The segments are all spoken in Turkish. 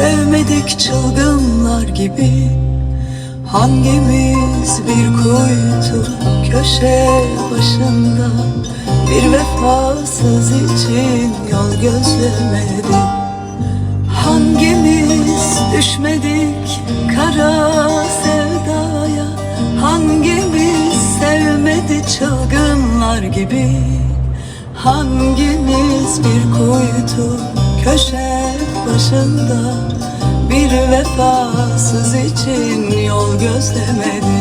Sevmedik çılgınlar gibi? Hangimiz bir kuytu köşe başında? Bir vefasız için yol gözlemedi. Hangimiz düşmedik kara sevdaya? Hangimiz sevmedi çılgınlar gibi? Hangimiz bir kuytu köşe başında Bir vefasız için yol gözlemedi.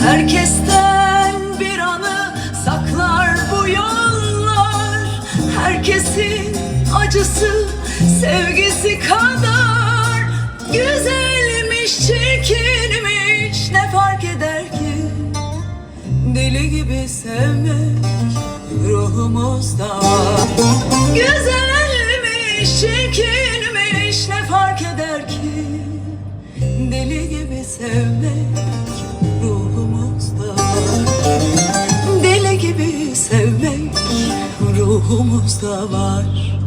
Herkesten bir anı saklar bu yollar. Herkesin acısı sevgisi kadar. Güzelmiş çirkinmiş ne fark eder ki? Deli gibi sevmek ruhumuzda. Güzelmiş Deli gibi sevmek ruhumuzda. Var Deli gibi sevmek ruhumuzda var